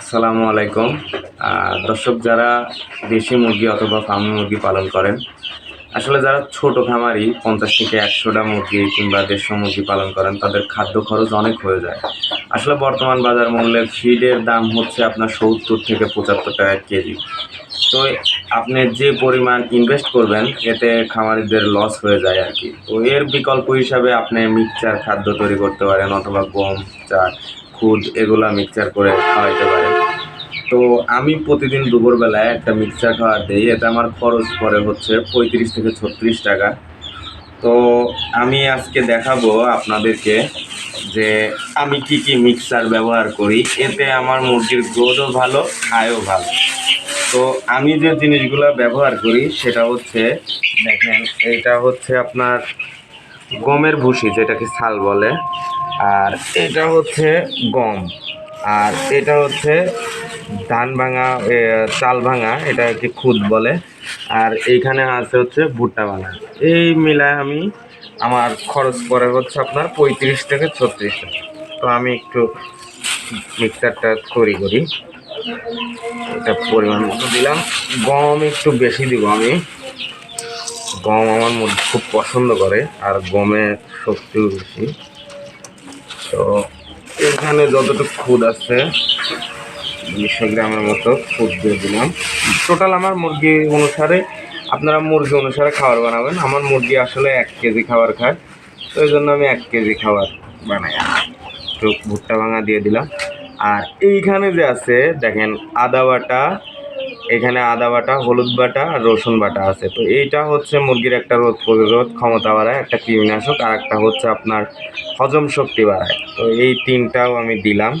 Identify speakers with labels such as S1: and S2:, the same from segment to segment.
S1: আসসালামু আলাইকুম। দর্শক যারা দেশি মুরগি অথবা ফার্মি মুরগি পালন করেন, আসলে যারা ছোট খামারি, পঞ্চাশ থেকে একশোটা মুরগি কিংবা দেড়শো মুরগি পালন করেন, তাদের খাদ্য খরচ অনেক হয়ে যায়। আসলে বর্তমান বাজার মূল্যে ফিডের দাম হচ্ছে আপনার সত্তর থেকে পঁচাত্তর টাকা কেজি। তো আপনি যে পরিমাণ ইনভেস্ট করবেন, এতে খামারিদের লস হয়ে যায় আর কি। তো এর বিকল্প হিসাবে আপনি মিক্সচার খাদ্য তৈরি করতে পারেন অথবা গম চাল খুদ এগুলা মিক্সচার করে খাওয়াইতে পারে। তো আমি প্রতিদিন দুপুরবেলায় একটা মিক্সচার খাওয়ার দিই, এতে আমার খরচ পড়ে হচ্ছে পঁয়ত্রিশ থেকে ছত্রিশ টাকা। তো আমি আজকে দেখাবো আপনাদেরকে যে আমি কি কি মিক্সচার ব্যবহার করি, এতে আমার মুরগির গ্রোথও ভালো, খায়ও ভালো। তো আমি যে জিনিসগুলো ব্যবহার করি, সেটা হচ্ছে, দেখেন, এটা হচ্ছে আপনার গমের ভুসি, যেটাকে ছাল বলে। আর এটা হচ্ছে গম। আর এটা হচ্ছে ধান ভাঙা চাল ভাঙা এটাকে খুদ বলে। আর এইখানে আছে হচ্ছে ভুট্টা ভাঙা। এই মিলায় আমি আমার খরচ পড়ে হচ্ছে আপনার পঁয়ত্রিশ থেকে ছত্রিশ টাকা। তো আমি একটু মিক্সারটা করি করি। এটা পরিমাণ মতো দিলাম। গম একটু বেশি দিব আমি। গম আমার মধ্যে খুব পছন্দ করে, আর গমে শক্তিও বেশি। তো এখানে যতটুকু খুদ আছে দুশো গ্রামের মতো খুদ দিয়ে দিলাম। টোটাল আমার মুরগি অনুসারে, আপনারা মুরগি অনুসারে খাবার বানাবেন। আমার মুরগি আসলে এক কেজি খাবার খায়, তো এই জন্য আমি এক কেজি খাবার বানাই। একটু ভুট্টা ভাঙা দিয়ে দিলাম। আর এইখানে যে আছে, দেখেন আদা বাটা এখানে আদা বাটা, হলুদ বাটা, আর রসুন বাটা আছে। তো এইটা হচ্ছে মুরগির একটা রোদ প্রতিরোধ ক্ষমতা বাড়ায়, একটা কীটনাশক, আর একটা হচ্ছে আপনার হজম শক্তি বাড়ায়। তো এই তিনটাও আমি দিলাম।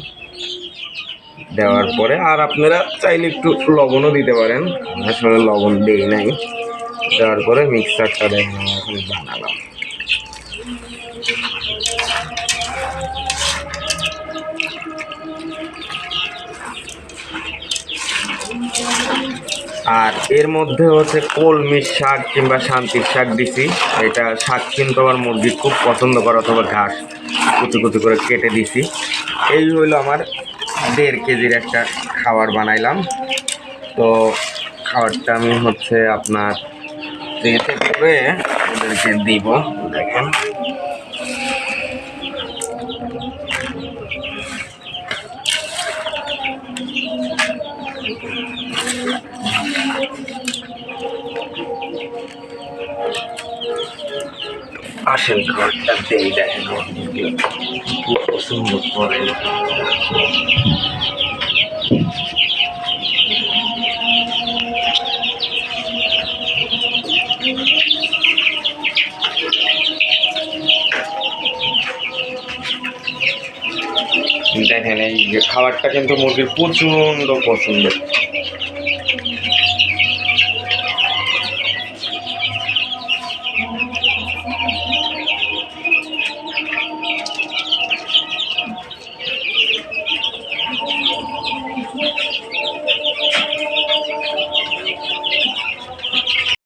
S1: দেওয়ার পরে আর আপনারা চাইলে একটু লবণও দিতে পারেন। আসলে লবণ দিই নাই। দেওয়ার পরে মিক্সারটা দেখেন এখন আর এর মধ্যে হচ্ছে কলমি শাক কিংবা শান্তির শাক দিছি। এটা শাক কিন্তু আমার মুরগি খুব পছন্দ করে অথবা ঘাস কুচি কুচি করে কেটে দিছি। এই হইল আমার দেড় কেজির একটা খাবার বানাইলাম। তো খাবারটা আমি হচ্ছে আপনার করে ওদেরকে দিব, দেখেন। আসেন খাবারটা দেই দেখেন পছন্দ করে দেখেন এই খাবারটা কিন্তু মুরগির প্রচণ্ড পছন্দ